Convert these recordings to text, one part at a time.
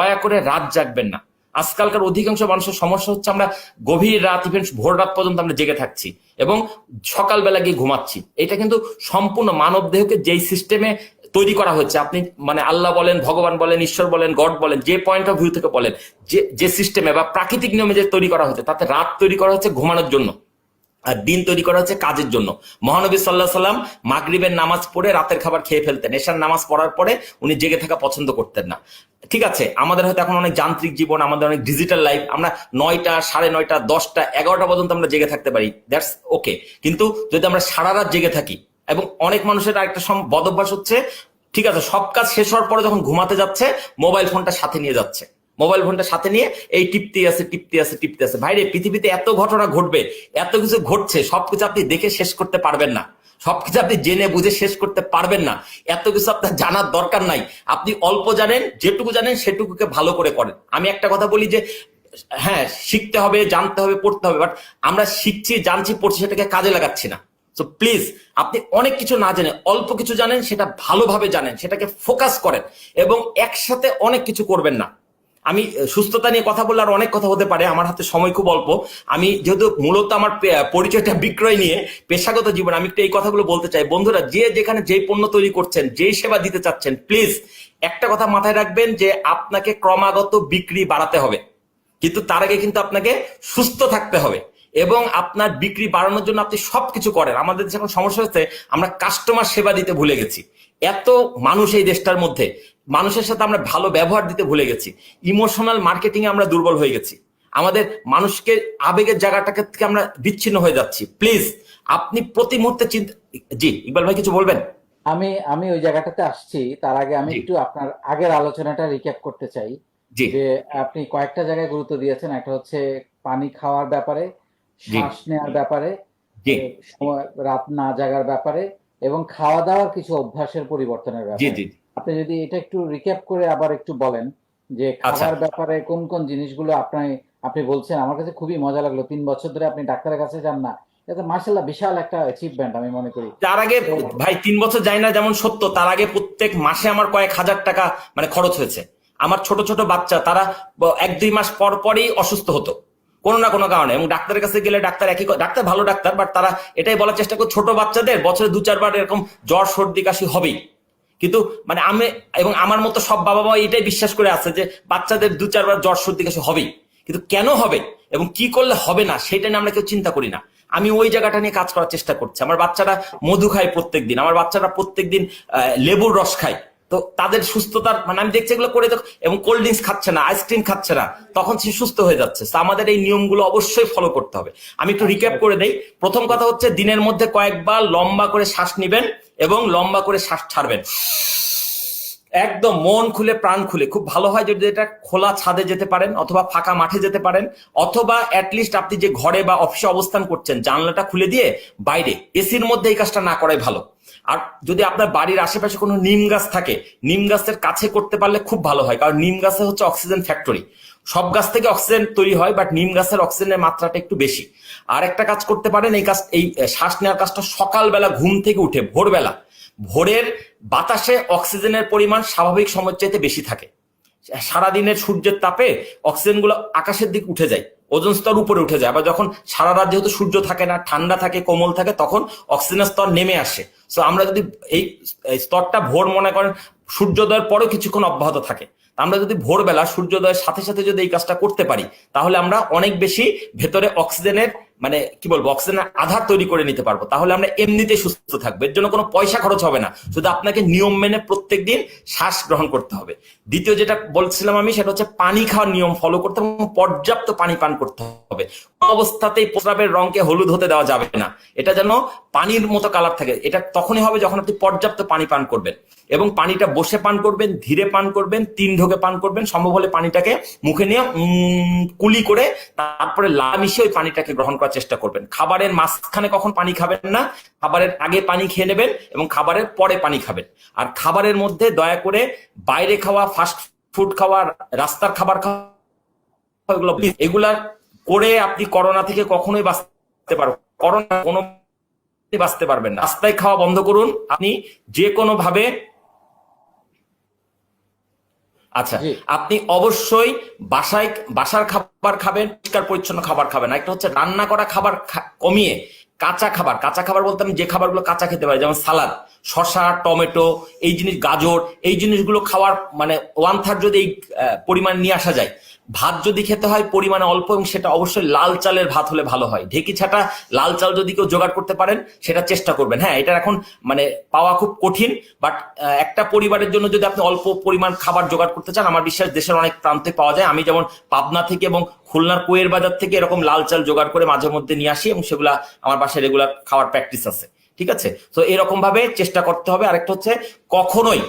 দয়া করে রাত জাগবেন না। আজকালকার অধিকাংশ মানুষের সমস্যা হচ্ছে আমরা গভীর রাত ইভেন ভোর রাত পর্যন্ত আমরা জেগে থাকছি এবং সকালবেলা গিয়ে ঘুমাচ্ছি। এটা কিন্তু সম্পূর্ণ মানব দেহকে যেই সিস্টেমে তৈরি করা হচ্ছে, আপনি মানে আল্লাহ বলেন, ভগবান বলেন, ঈশ্বর বলেন, গড বলেন, যে পয়েন্ট অফ ভিউ থেকে বলেন, যে যে সিস্টেমে বা প্রাকৃতিক নিয়মে যে তৈরি করা হচ্ছে তাতে রাত তৈরি করা হচ্ছে ঘুমানোর জন্য। দিন তৈরি করা হচ্ছে কাজের জন্য। মহানবী সাল্লাহ সাল্লাম মাগরিবের নামাজ পড়ে রাতের খাবার খেয়ে ফেলতেন। এশার নামাজ পড়ার পরে উনি জেগে থাকা পছন্দ করতেন না। ঠিক আছে, আমাদের হয়তো এখন অনেক যান্ত্রিক জীবন, আমাদের অনেক ডিজিটাল লাইফ আমরা নয়টা, সাড়ে নয়টা, দশটা, এগারোটা পর্যন্ত আমরা জেগে থাকতে পারি। দ্যাটস ওকে কিন্তু যদি আমরা সারা রাত জেগে থাকি, এবং অনেক মানুষের আরেকটা সম- বদভ্যাস হচ্ছে, ঠিক আছে, সব কাজ শেষ হওয়ার পরে যখন ঘুমাতে যাচ্ছে মোবাইল ফোনটা সাথে নিয়ে যাচ্ছে। মোবাইল ফোনটা সাথে নিয়ে এই টিপতে আছে টিপতে আছে টিপতে আছে। ভাইরে, পৃথিবীতে এত ঘটনা ঘটবে, এত কিছু ঘটছে, সবকিছু আপনি দেখে শেষ করতে পারবেন না। সবকিছু আপনি জেনে বুঝে শেষ করতে পারবেন না। এত কিছু আপনার জানার দরকার নাই। আপনি অল্প জানেন, যেটুকু জানেন সেটুকুকে ভালো করে করেন। আমি একটা কথা বলি যে হ্যাঁ শিখতে হবে, জানতে হবে, পড়তে হবে বাট আমরা শিখছি, জানছি, পড়ছি সেটাকে কাজে লাগাচ্ছি না। তো প্লিজ আপনি অনেক কিছু না জানেন অল্প কিছু জানেন, সেটা ভালোভাবে জানেন, সেটাকে ফোকাস করেন, এবং একসাথে অনেক কিছু করবেন না। আমি সুস্থতা নিয়ে কথা বললে আর অনেক কথা হতে পারে, আমার হাতে সময় খুব অল্প। আমি যেহেতু মূলত আমার পরিচয়টা বিক্রয় নিয়ে পেশাগত জীবন, আমি একটু এই কথাগুলো বলতে চাই। বন্ধুরা, যে যেখানে যেই পণ্য তৈরি করছেন, যেই সেবা দিতে চাচ্ছেন প্লিজ একটা কথা মাথায় রাখবেন যে আপনাকে ক্রমাগত বিক্রি বাড়াতে হবে। কিন্তু তার আগে কিন্তু আপনাকে সুস্থ থাকতে হবে এবং আপনার বিক্রি বাড়ানোর জন্য আপনি সবকিছু করেন। আমাদের এখন সমস্যা হচ্ছে, আমরা কাস্টমার সেবা দিতে ভুলে গেছি। এত মানুষ এই দেশটার মধ্যে। মানুষের সাথে আমরা ভালো ব্যবহার দিতে ভুলে গেছি। ইমোশনাল মার্কেটিং এ আমরা দুর্বল হয়ে গেছি। আমাদের মানুষকে আবেগের জায়গাটাকে থেকে আমরা বিচ্ছিন্ন হয়ে যাচ্ছি। প্লিজ আপনি প্রতি মুহূর্তে চিন্তা জি ইকবাল ভাই কিছু বলবেন? আমি আমি ওই জায়গাটাতে আসছি। তার আগে আমি একটু আপনার আগের আলোচনাটা রিক্যাপ করতে চাই। যে আপনি কয়েকটা জায়গায় গুরুত্ব দিয়েছেন। একটা হচ্ছে পানি খাওয়ার ব্যাপারে। শ্বাস নেওয়ার ব্যাপারে সময়- রাত না জাগার ব্যাপারে এবং খাওয়া দাওয়ার কিছু অভ্যাসের পরিবর্তনের ব্যাপারে। আপনি যদি এটা একটু রিক্যাপ করে আবার একটু বলেন যে আচ্ছা। খাবার ব্যাপারে কোন কোন জিনিসগুলো আপনি আপনি বলছেন আমার কাছে খুবই মজা লাগল। তিন বছর ধরে আপনি ডাক্তারের কাছে যান না। এটা মার্শাল্লাহ বিশাল একটা অ্যাচিভমেন্ট আমি মনে করি। তার আগে ভাই তিন বছর যাই না যেমন সত্য তার আগে প্রত্যেক মাসে আমার কয়েক হাজার টাকা মানে খরচ হয়েছে। আমার ছোট ছোট বাচ্চা তারা এক দুই মাস পর পরই অসুস্থ হতো। কোনো না কোনো কারণে। এবং ডাক্তারের কাছে গেলে ডাক্তার একই ডাক্তার ভালো ডাক্তার বাট তারা এটাই বলার চেষ্টা করে ছোট বাচ্চাদের বছরে দু চারবার এরকম জ্বর সর্দি কাশি হবেই। কিন্তু মানে আমি এবং আমার মতো সব বাবা মা এটাই বিশ্বাস করে আছে যে বাচ্চাদের দু চারবার জ্বর সর্দি কাছে হবেই। কিন্তু কেন হবে এবং কি করলে হবে না সেটা নিয়ে আমরা কেউ চিন্তা করি না। আমি ওই জায়গাটা নিয়ে কাজ করার চেষ্টা করছি। আমার বাচ্চারা মধু খায় প্রত্যেক দিন আমার বাচ্চারা প্রত্যেক দিন লেবুর রস খায়। তো তাদের সুস্থতার মানে আমি দেখছি এগুলো করে দেখো এবং কোল্ড ড্রিঙ্কস খাচ্ছে না আইসক্রিম খাচ্ছে না, তখন সে সুস্থ হয়ে যাচ্ছে। আমাদের এই নিয়মগুলো অবশ্যই ফলো করতে হবে। আমি একটু রিক্যাপ করে দেই। প্রথম কথা হচ্ছে, দিনের মধ্যে কয়েকবার লম্বা করে শ্বাস নিবেন এবং লম্বা করে শ্বাস ছাড়বেন। একদম মন খুলে, প্রাণ খুলে। খুব ভালো হয় যদি এটা খোলা ছাদে যেতে পারেন অথবা ফাঁকা মাঠে যেতে পারেন, অথবা অ্যাটলিস্ট আপনি যে ঘরে বা অফিসে অবস্থান করছেন, জানলাটা খুলে দিয়ে বাইরে এসির মধ্যে এই কাজটা না করাই ভালো। আর যদি আপনার বাড়ির আশেপাশে কোনো নিম গাছ থাকে, নিম গাছের কাছে করতে পারলে খুব ভালো হয়, কারণ নিম গাছে হচ্ছে অক্সিজেন ফ্যাক্টরি। সব গাছ থেকে অক্সিজেন তৈরি হয়, বাট নিম গাছের অক্সিজেনের মাত্রাটা একটু বেশি। আর একটা কাজ করতে পারেন, এই কাজ এই শ্বাস নেওয়ার কাজটা সকালবেলা ঘুম থেকে উঠে, ভোরবেলা। ভোরের বাতাসে অক্সিজেনের পরিমাণ স্বাভাবিক সময়ের চাইতে বেশি থাকে। সারাদিনের সূর্যের তাপে অক্সিজেনগুলো আকাশের দিকে উঠে যায়। ওজন স্তর উপরে উঠে যায়। আবার যখন সারা রাত যেহেতু সূর্য থাকে না, ঠান্ডা থাকে, কোমল থাকে, তখন অক্সিজেনের স্তর নেমে আসে। সো আমরা যদি এই স্তরটা ভোর মনে করেন, সূর্যোদয়ের পরেও কিছুক্ষণ অব্যাহত থাকে। আমরা যদি ভোরবেলা সূর্যোদয়ের সাথে সাথে যদি এই কাজটা করতে পারি, তাহলে আমরা অনেক বেশি ভেতরে অক্সিজেনের মানে কি বলব অক্সিজেনের আধার তৈরি করে নিতে পারব। তাহলে আমরা এমনিতে সুস্থ থাকব। এর জন্য কোনো পয়সা খরচ হবে না। শুধু আপনাকে নিয়ম মেনে প্রত্যেক দিন শ্বাস গ্রহণ করতে হবে। দ্বিতীয় যেটা বলছিলাম আমি, সেটা হচ্ছে পানি খাওয়ার নিয়ম ফলো করতে হবে পর্যাপ্ত পানি পান করতে হবে। অবস্থাতেই প্রস্রাবের রঙকে হলুদ হতে দেওয়া যাবে না। এটা যেন পানির মতো কালার থাকে। এটা তখনই হবে যখন আপনি পর্যাপ্ত পানি পান করবেন। এবং পানিটা বসে পান করবেন, ধীরে পান করবেন, তিন ঢোকে পান করবেন। সম্ভব হলে পানিটাকে মুখে নিয়ে কুলি করে তারপরে লা মিশিয়ে ওই পানিটাকে গ্রহণ করার চেষ্টা করবেন। খাবারের মাঝখানে কখন পানি খাবেন না, খাবারের আগে পানি খেয়ে নেবেন এবং খাবারের পরে পানি খাবেন। আর খাবারের মধ্যে দয়া করে বাইরে খাওয়া ফাস্ট ফুড খাওয়া, রাস্তার খাবার খাওয়া এগুলো করে আপনি করোনা থেকে কখনোই বাঁচতে পারবেন করোনা কোনো বাঁচতে পারবেন না। রাস্তায় খাওয়া বন্ধ করুন। আপনি যে কোনো ভাবে আচ্ছা আপনি অবশ্যই বাসায় বাসার খাবার খাবেন পরিষ্কার পরিচ্ছন্ন খাবার খাবেন একটা হচ্ছে রান্না করা খাবার কমিয়ে কাঁচা খাবার কাঁচা খাবার বলতে আমি যে খাবারগুলো কাঁচা খেতে পারি যেমন সালাদ শসা টমেটো এই জিনিস গাজর এই জিনিসগুলো খাওয়ার মানে ওয়ান থার্ড যদি এই পরিমাণ নিয়ে আসা যায় ভাত যদি খেতে হয় পরিমাণে অল্প এবং সেটা অবশ্যই লাল চালের ভাত হলে ভালো হয়। ঢেকি ছাটা, লাল চাল যদি কেউ জোগাড় করতে পারেন, সেটা চেষ্টা করবেন। হ্যাঁ এটা এখন মানে পাওয়া খুব কঠিন বাট একটা পরিবারের জন্য যদি আপনি অল্প পরিমাণ খাবার জোগাড় করতে চান, আমার বিশ্বাস দেশের অনেক প্রান্তে পাওয়া যায়। আমি যেমন পাবনা থেকে এবং খুলনার কোয়ের বাজার থেকে এরকম লাল চাল জোগাড় করে মাঝে মধ্যে নিয়ে আসি এবং সেগুলা আমার বাসায় রেগুলার খাওয়ার প্র্যাকটিস আছে। ঠিক আছে? তো এরকম ভাবে চেষ্টা করতে হবে। আরেকটা হচ্ছে, কখনোই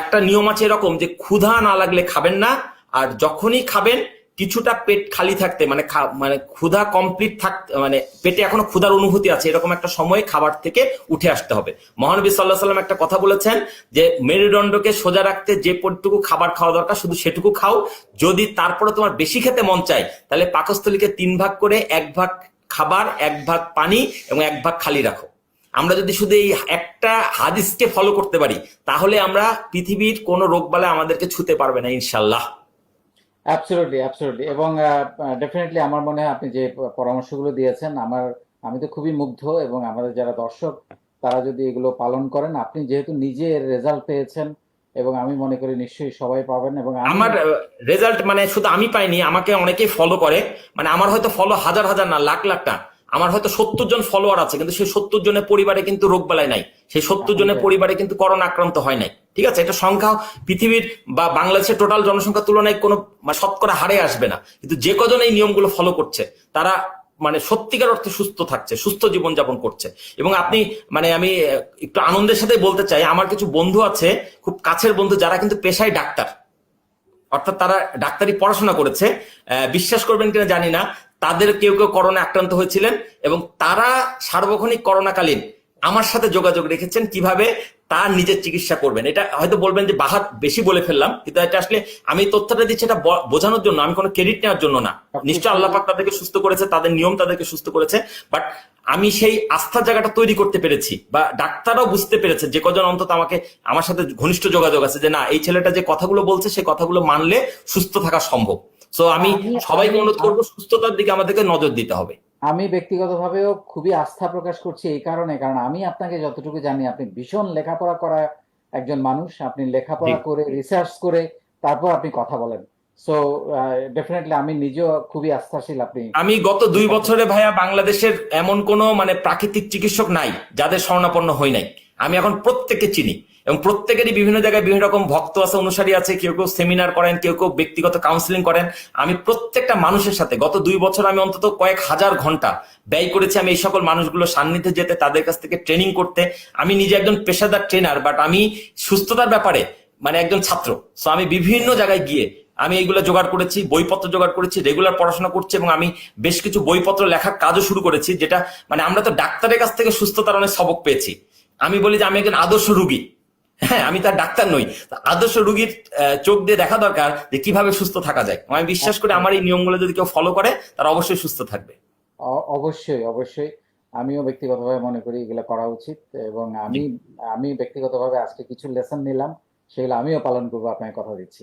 একটা নিয়ম আছে এরকম যে, ক্ষুধা না লাগলে খাবেন না আর যখনই খাবেন, কিছুটা পেট খালি থাকতে মানে মানে ক্ষুধা কমপ্লিট থাকতে মানে পেটে এখনও ক্ষুধার অনুভূতি আছে, এরকম একটা সময়ে খাবার থেকে উঠে আসতে হবে। মহানবী সাল্লাহ সাল্লাম একটা কথা বলেছেন যে, মেরুদণ্ডকে সোজা রাখতে যে পটুকু খাবার খাওয়া দরকার, শুধু সেটুকু খাও। যদি তারপরে তোমার বেশি খেতে মন চায়, তাহলে পাকস্থলীকে তিন ভাগ করে এক ভাগ খাবার, এক ভাগ পানি এবং এক ভাগ খালি রাখো। আমরা যদি শুধু এই একটা হাদিসকে ফলো করতে পারি, তাহলে আমরা পৃথিবীর কোনো রোগবালা আমাদেরকে ছুতে পারবে না ইনশাল্লাহ অ্যাবসলিউটলি অ্যাবসলিউটলি এবং ডেফিনেটলি আমার মনে হয় আপনি যে পরামর্শগুলো দিয়েছেন, আমার, আমি তো খুবই মুগ্ধ এবং আমাদের যারা দর্শক, তারা যদি এগুলো পালন করেন, আপনি যেহেতু নিজে রেজাল্ট পেয়েছেন এবং আমি মনে করি নিশ্চয়ই সবাই পাবেন এবং আমার রেজাল্ট মানে শুধু আমি পাইনি, আমাকে অনেকেই ফলো করে। মানে আমার হয়তো ফলো হাজার হাজার না, লাখ, লাখটা। আমার হয়তো সত্তর জন ফলোয়ার আছে, কিন্তু সেই সত্তর জনের পরিবারে কিন্তু রোগ বেলায় নাই। সেই সত্তর জনের পরিবারে কিন্তু করোনা আক্রান্ত হয় নাই। ঠিক আছে? এটা সংখ্যা পৃথিবীর বা বাংলাদেশের টোটাল জনসংখ্যার তুলনায় কোনো শতকরা হারে আসবে না। কিন্তু যে কজন এই নিয়মগুলো ফলো করছে তারা মানে সত্যিকার অর্থে সুস্থ থাকছে সুস্থ জীবনযাপন করছে। এবং আপনি মানে আমি একটু আনন্দের সাথে বলতে চাই আমার কিছু বন্ধু আছে খুব কাছের বন্ধু যারা কিন্তু পেশায় ডাক্তার। অর্থাৎ তারা ডাক্তারি পড়াশোনা করেছে। বিশ্বাস করবেন কিনা জানি না তাদের কেউ কেউ করোনা আক্রান্ত হয়েছিলেন এবং তারা সার্বক্ষণিক করোনাকালীন আমার সাথে যোগাযোগ রেখেছেন কীভাবে তার নিজের চিকিৎসা করবেন। এটা হয়তো বলবেন যে বাহাত বেশি বলে ফেললাম কিন্তু এটা আসলে আমি তথ্যটা দিচ্ছি এটা বোঝানোর জন্য আমি কোনো ক্রেডিট নেওয়ার জন্য না। নিশ্চয় আল্লাহ পাক তাদেরকে সুস্থ করেছে তাদের নিয়ম তাদেরকে সুস্থ করেছে বাট আমি সেই আস্থার জায়গাটা তৈরি করতে পেরেছি বা ডাক্তারও বুঝতে পেরেছে যে কজন অন্তত আমাকে আমার সাথে ঘনিষ্ঠ যোগাযোগ আছে যে না এই ছেলেটা যে কথাগুলো বলছে সেই কথাগুলো মানলে সুস্থ থাকা সম্ভব। সো আমি আমি- সবাইকে অনুরোধ করব সুস্থতার দিকে আমাদেরকে নজর দিতে হবে। আমি ব্যক্তিগতভাবেও খুবই আস্থা প্রকাশ করছি এই কারণে কারণ আমি আপনাকে যতটুকু জানি আপনি ভীষণ লেখাপড়া করা একজন মানুষ আপনি লেখাপড়া করে রিসার্চ করে তারপর আপনি কথা বলেন। সো ডেফিনেটলি আমি নিজেও খুবই আস্থাশীল আপনি। আমি গত দুই বছরে ভাইয়া বাংলাদেশের এমন কোন মানে প্রাকৃতিক চিকিৎসক নাই যাদের স্বর্ণাপন্ন হই নাই। আমি এখন প্রত্যেককে চিনি। এবং প্রত্যেকেরই বিভিন্ন জায়গায় বিভিন্ন রকম ভক্ত আছে, অনুসারী আছে, কেউ কেউ সেমিনার করেন, কেউ কেউ ব্যক্তিগত কাউন্সিলিং করেন। আমি প্রত্যেকটা মানুষের সাথে গত দুই বছর আমি অন্তত কয়েক হাজার ঘণ্টা ব্যয় করেছি আমি এই সকল মানুষগুলোর সান্নিধ্যে যেতে, তাদের কাছ থেকে ট্রেনিং করতে। আমি নিজে একজন পেশাদার ট্রেনার বাট আমি সুস্থতার ব্যাপারে মানে একজন ছাত্র। সো আমি বিভিন্ন জায়গায় গিয়ে আমি এইগুলো জোগাড় করেছি, বইপত্র জোগাড় করেছি রেগুলার পড়াশোনা করছি এবং আমি বেশ কিছু বইপত্র লেখার কাজও শুরু করেছি, যেটা মানে আমরা তো ডাক্তারের কাছ থেকে সুস্থতার অনেক সবক পেয়েছি। আমি বলি যে আমি একজন আদর্শ রুগী। হ্যাঁ আমি তার ডাক্তার নই। আদর্শ রুগীর চোখ দিয়ে দেখা দরকার যে কীভাবে সুস্থ থাকা যায়। আমি বিশ্বাস করি আমার এই নিয়মগুলো যদি কেউ ফলো করে তারা অবশ্যই সুস্থ থাকবে। অবশ্যই অবশ্যই। আমিও ব্যক্তিগতভাবে মনে করি এগুলো করা উচিত এবং আমি আমি ব্যক্তিগতভাবে আজকে কিছু লেসন নিলাম সেগুলো আমিও পালন করব আপনাকে কথা দিচ্ছি।